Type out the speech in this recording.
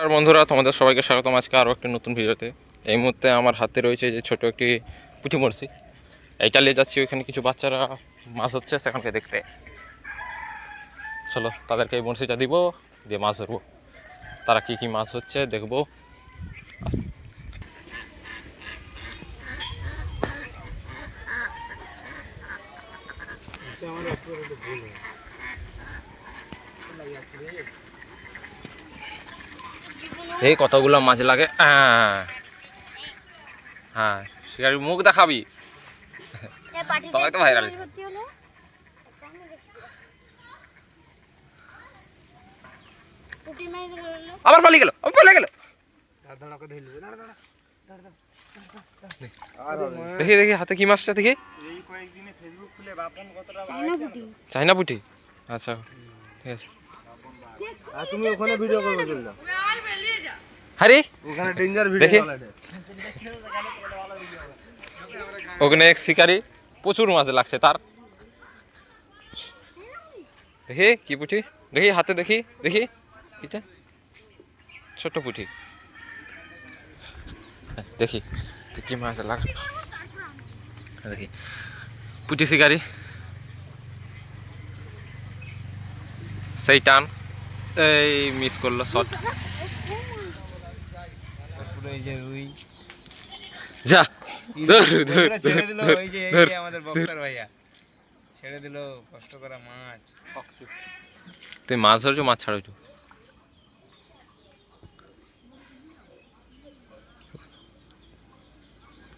আর বন্ধুরা, তোমাদের সবাইকে স্বাগতম আজকে আরও একটি নতুন ভিডিওতে। এই মুহূর্তে আমার হাতে রয়েছে যে ছোট একটি পুঁটি মরছি এইটা নিয়ে যাচ্ছি, ওইখানে কিছু বাচ্চারা মাছ হচ্ছে সেখানকে দেখতে। চলো, তাদেরকে এই বড়শিটা দিব, দিয়ে মাছ ধরবো। তারা কি কি মাছ হচ্ছে দেখব। আস- এই কতগুলো মাছ লাগে? আহ। হ্যাঁ শিকারি মুখ দেখাবি। তবে তো viral। আবার পালিয়ে গেল আবার পালিয়ে গেল। দেখি দেখি হাতে কি মাছটা দেখি? চাইনা পুটি। আচ্ছা ঠিক আছে। তুমি ওখানে ভিডিও করবে হারি? ওখানে ডেঞ্জার ভিডিও ওখানে এক শিকারি প্রচুর মাছ লাগছে তার। দেখি কি পুঁটি দেখি হাতে দেখি দেখি। কিটা? ছোট্ট পুঁটি দেখি কি মাছ লাগ দেখি। পুঁটি শিকারি। সেই টান। এই মিস করল শট এই যে রুই। যা ধর, ধর, বন্ধুরা ছেড়ে দিল ওই। যে আমাদের বক্তার ভাইয়া। ছেড়ে দিল কষ্ট করা মাছ। তুই মাছ ধরছো মাছ ছাড়ছো